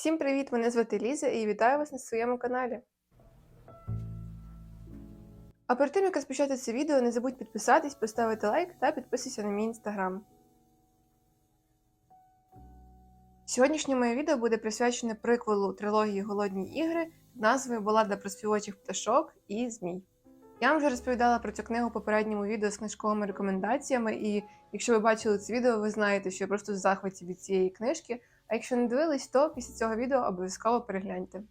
Всім привіт! Мене звати Ліза і вітаю вас на своєму каналі. А перед тим, як розпочати це відео, не забудь підписатись, поставити лайк та підписуйся на мій інстаграм. Сьогоднішнє моє відео буде присвячене приквелу трилогії Голодні ігри під назвою Балада про співочих пташок і змій. Я вам вже розповідала про цю книгу в попередньому відео з книжковими рекомендаціями, і якщо ви бачили це відео, ви знаєте, що я просто в захваті від цієї книжки. А якщо не дивились, то після цього відео обов'язково перегляньте.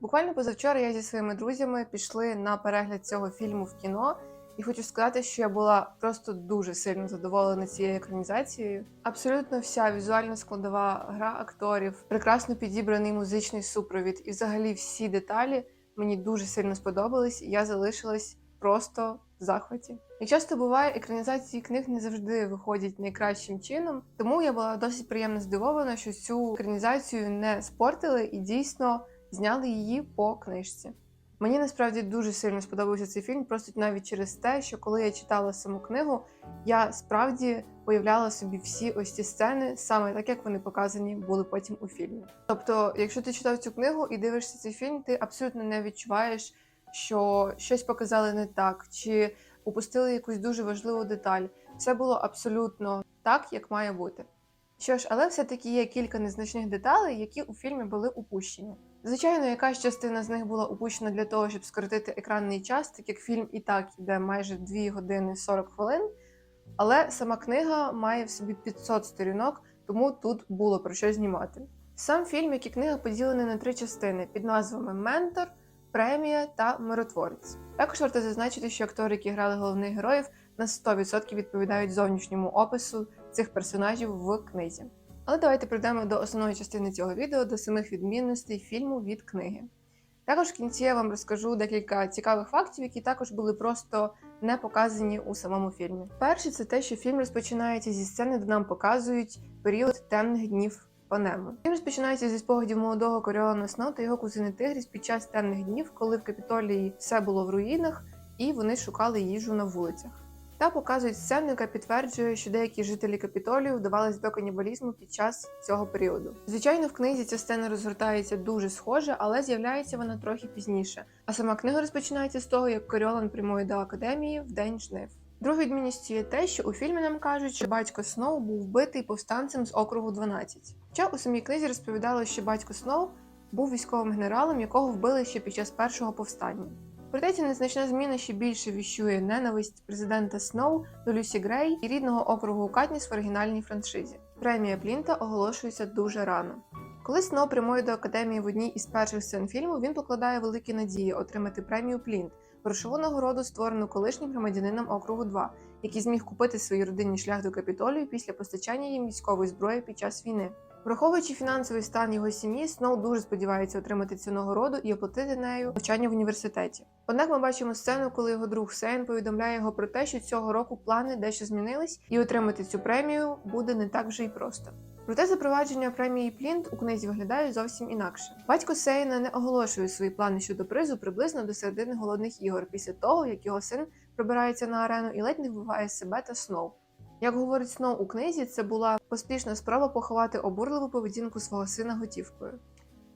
Буквально позавчора я зі своїми друзями пішли на перегляд цього фільму в кіно, і хочу сказати, що я була просто дуже сильно задоволена цією екранізацією. Абсолютно вся візуальна складова гра акторів, прекрасно підібраний музичний супровід, і взагалі всі деталі мені дуже сильно сподобались, і я залишилась просто в захваті. Як часто буває, екранізації книг не завжди виходять найкращим чином, тому я була досить приємно здивована, що цю екранізацію не спортили і дійсно зняли її по книжці. Мені насправді дуже сильно сподобався цей фільм, просто навіть через те, що коли я читала саму книгу, я справді уявляла собі всі ось ці сцени, саме так як вони показані були потім у фільмі. Тобто, якщо ти читав цю книгу і дивишся цей фільм, ти абсолютно не відчуваєш, що щось показали не так, чи упустили якусь дуже важливу деталь. Все було абсолютно так, як має бути. Що ж, але все-таки є кілька незначних деталей, які у фільмі були упущені. Звичайно, якась частина з них була упущена для того, щоб скоротити екранний час, так як фільм і так йде майже 2 години 40 хвилин. Але сама книга має в собі 500 сторінок, тому тут було про що знімати. Сам фільм, як і книга, поділений на три частини під назвами Ментор, Премія та Миротворець. Також варто зазначити, що актори, які грали головних героїв, на 100% відповідають зовнішньому опису цих персонажів в книзі. Але давайте прийдемо до основної частини цього відео, до самих відмінностей фільму від книги. Також в кінці я вам розкажу декілька цікавих фактів, які також були просто не показані у самому фільмі. Перше, це те, що фільм розпочинається зі сцени, де нам показують період темних днів Панему. Фільм розпочинається зі спогадів молодого Коріона Сноу та його кузини Тигріс під час темних днів, коли в капітолії все було в руїнах, і вони шукали їжу на вулицях. Та показують сцену, яка підтверджує, що деякі жителі капітолію вдавались до канібалізму під час цього періоду. Звичайно, в книзі ця сцена розгортається дуже схоже, але з'являється вона трохи пізніше. А сама книга розпочинається з того, як Коріолан прямує до академії в день жнив. Другою відмінністю є те, що у фільмі нам кажуть, що батько Сноу був вбитий повстанцем з округу 12. Хоча у самій книзі розповідало, що батько Сноу був військовим генералом, якого вбили ще під час першого повстання. Проте ця незначна зміна ще більше віщує ненависть президента Сноу до Люсі Грей і рідного округу Катніс в оригінальній франшизі. Премія Плінта оголошується дуже рано. Коли Сноу прямує до академії в одній із перших сцен фільму, він покладає великі надії отримати премію Плінт, грошову нагороду, створену колишнім громадянином округу 2, який зміг купити своїй родині шлях до капітолію після постачання їм військової зброї під час війни. Враховуючи фінансовий стан його сім'ї, Сноу дуже сподівається отримати цю нагороду і оплатити нею навчання в університеті. Однак ми бачимо сцену, коли його друг Сейн повідомляє його про те, що цього року плани дещо змінились, і отримати цю премію буде не так вже й просто. Проте запровадження премії Плінт у книзі виглядає зовсім інакше. Батько Сейна не оголошує свої плани щодо призу приблизно до середини голодних ігор, після того як його син пробирається на арену і ледь не вбиває себе та Сноу. Як говорить Сноу у книзі, це була поспішна спроба поховати обурливу поведінку свого сина готівкою.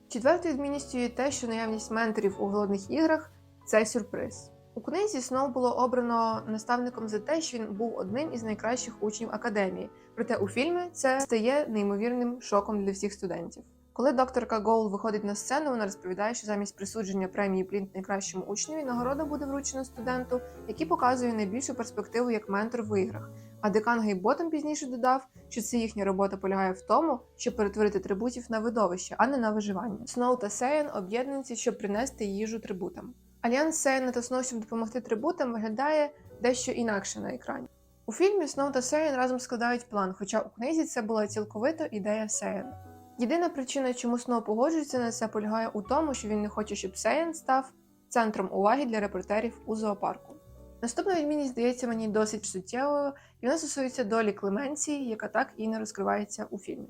Четвертою відмінністю є те, що наявність менторів у голодних іграх це сюрприз. У книзі Сноу було обрано наставником за те, що він був одним із найкращих учнів академії. Проте у фільмі це стає неймовірним шоком для всіх студентів. Коли докторка Гоул виходить на сцену, вона розповідає, що замість присудження премії Плінт найкращому учневі нагорода буде вручена студенту, який показує найбільшу перспективу як ментор в іграх. А декан Гейботом пізніше додав, що це їхня робота полягає в тому, щоб перетворити трибутів на видовище, а не на виживання. Сноу та Сейн об'єднуються, щоб принести їжу трибутам. Альянс Сейна та Сноу, щоб допомогти трибутам, виглядає дещо інакше на екрані. У фільмі Сноу та Сейн разом складають план, хоча у книзі це була цілковито ідея Сейна. Єдина причина, чому Сноу погоджується на це, полягає у тому, що він не хоче, щоб Сейн став центром уваги для репортерів у зоопарку. Наступна відмінність здається мені досить суттєвою, і вона стосується долі Клеменції, яка так і не розкривається у фільмі.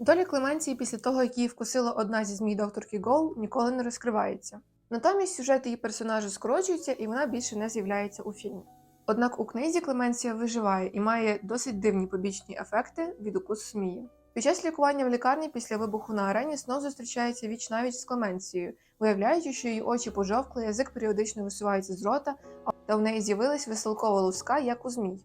Доля Клеменції після того, як її вкусила одна зі змій докторки Гол, ніколи не розкривається. Натомість сюжет її персонажа скорочується і вона більше не з'являється у фільмі. Однак у книзі Клеменція виживає і має досить дивні побічні ефекти від укусу змії. Під час лікування в лікарні після вибуху на арені Сноу зустрічається віч навіть з Клеменцією, виявляючи, що її очі пожовкли, язик періодично висувається з рота, та в неї з'явилась веселкова луска, як у змій.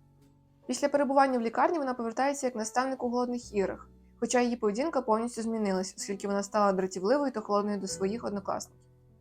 Після перебування в лікарні вона повертається як наставник у голодних іграх, хоча її поведінка повністю змінилась, оскільки вона стала дратівливою та холодною до своїх однокласників.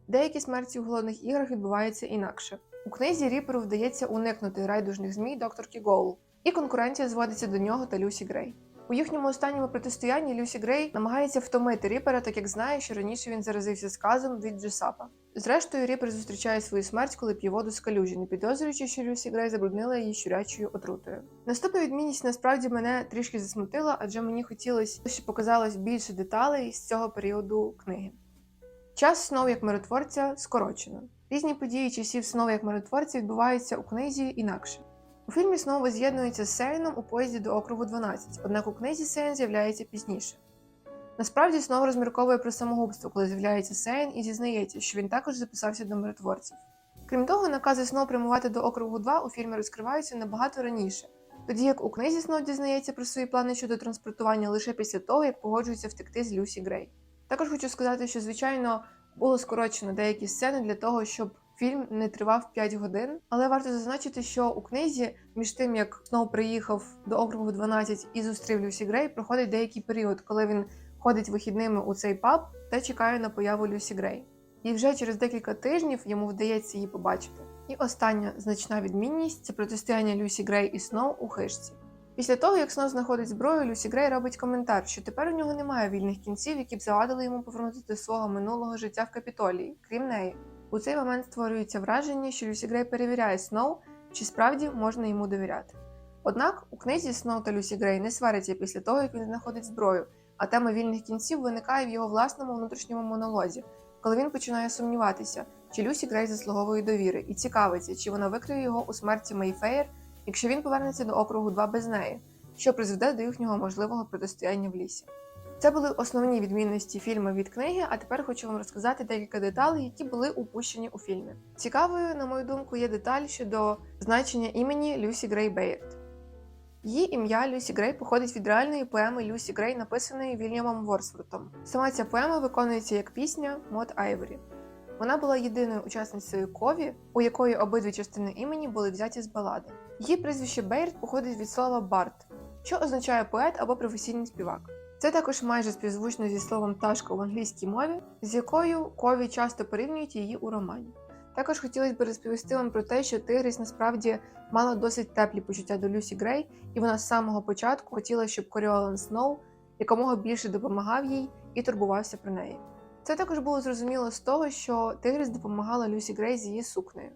Деякі смерті у голодних іграх відбуваються інакше. У книзі Ріперу вдається уникнути райдужних змій докторки Гоул, і конкуренція зводиться до нього та Люсі Грей. У їхньому останньому протистоянні Люсі Грей намагається втомити Ріпера, так як знає, що раніше він заразився сказом від Джесапа. Зрештою, Ріпер зустрічає свою смерть, коли п'є воду з калюжі, не підозрюючи, що Люсі Грей забруднила її щурячою отрутою. Наступна відмінність насправді мене трішки засмутила, адже мені хотілося, щоб показалось більше деталей з цього періоду книги. Час Сноу як миротворця скорочено. Різні події часів Сноу як миротворця відбуваються у книзі інакше. У фільмі Сноу з'єднується з Сейном у поїзді до округу 12, однак у книзі Сейн з'являється пізніше. Насправді Сноу розмірковує про самогубство, коли з'являється Сейн і зізнається, що він також записався до миротворців. Крім того, накази Сноу прямувати до округу 2 у фільмі розкриваються набагато раніше, тоді як у книзі Сноу дізнається про свої плани щодо транспортування лише після того, як погоджується втекти з Люсі Грей. Також хочу сказати, що звичайно було скорочено деякі сцени для того, щоб фільм не тривав 5 годин. Але варто зазначити, що у книзі, між тим як Сноу приїхав до округу 12 і зустрів Люсі Грей, проходить деякий період, коли він ходить вихідними у цей паб та чекає на появу Люсі Грей. І вже через декілька тижнів йому вдається її побачити. І остання значна відмінність це протистояння Люсі Грей і Сноу у хижці. Після того, як Сноу знаходить зброю, Люсі Грей робить коментар, що тепер у нього немає вільних кінців, які б завадили йому повернутися до свого минулого життя в капітолії, крім неї. У цей момент створюється враження, що Люсі Грей перевіряє Сноу, чи справді можна йому довіряти. Однак у книзі Сноу та Люсі Грей не сваряться після того, як він знаходить зброю, а тема вільних кінців виникає в його власному внутрішньому монолозі, коли він починає сумніватися, чи Люсі Грей заслуговує довіри, і цікавиться, чи вона викриє його у смерті Мейфеєр, якщо він повернеться до округу 2 без неї, що призведе до їхнього можливого протистояння в лісі. Це були основні відмінності фільму від книги, а тепер хочу вам розказати декілька деталей, які були упущені у фільмі. Цікавою, на мою думку, є деталь щодо значення імені Люсі Грей Бейрд. Її ім'я Люсі Грей походить від реальної поеми Люсі Грей, написаної Вільямом Ворсвортом. Сама ця поема виконується як пісня Мод Айворі. Вона була єдиною учасницею кові, у якої обидві частини імені були взяті з балади. Її прізвище Бейрд походить від слова Барт, що означає поет або професійний співак. Це також майже співзвучно зі словом пташка в англійській мові, з якою кові часто порівнюють її у романі. Також хотілося б розповісти вам про те, що Тигріс насправді мала досить теплі почуття до Люсі Грей, і вона з самого початку хотіла, щоб Коріолан Сноу якомога більше допомагав їй і турбувався про неї. Це також було зрозуміло з того, що Тигріс допомагала Люсі Грей з її сукнею.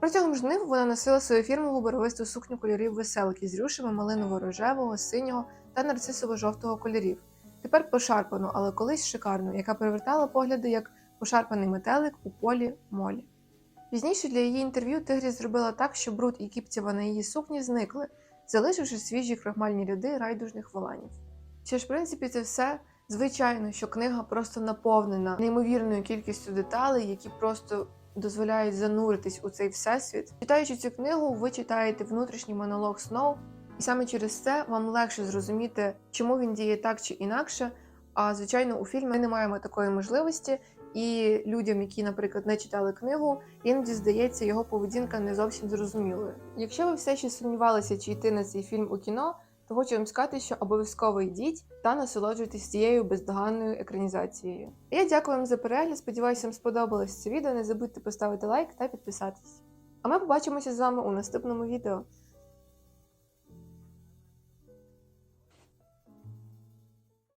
Протягом жнив вона носила свою фірмову барвисту сукню кольорів веселки з рюшами малиново-рожевого, синього та нарцисово-жовтого кольорів. Тепер пошарпану, але колись шикарну, яка привертала погляди як пошарпаний метелик у полі молі. Пізніше для її інтерв'ю Тигріс зробила так, що бруд і кіпцява на її сукні зникли, залишивши свіжі крахмальні ряди райдужних воланів. Ще ж, в принципі, це все. Звичайно, що книга просто наповнена неймовірною кількістю деталей, які просто дозволяють зануритись у цей всесвіт. Читаючи цю книгу, ви читаєте внутрішній монолог Сноу, і саме через це вам легше зрозуміти, чому він діє так чи інакше. А звичайно, у фільмі ми не маємо такої можливості, і людям, які, наприклад, не читали книгу, іноді здається його поведінка не зовсім зрозумілою. Якщо ви все ще сумнівалися, чи йти на цей фільм у кіно, то хочу вам сказати, що обов'язково йдіть та насолоджуйтесь цією бездоганною екранізацією. Я дякую вам за перегляд. Сподіваюся, вам сподобалось це відео. Не забудьте поставити лайк та підписатись. А ми побачимося з вами у наступному відео.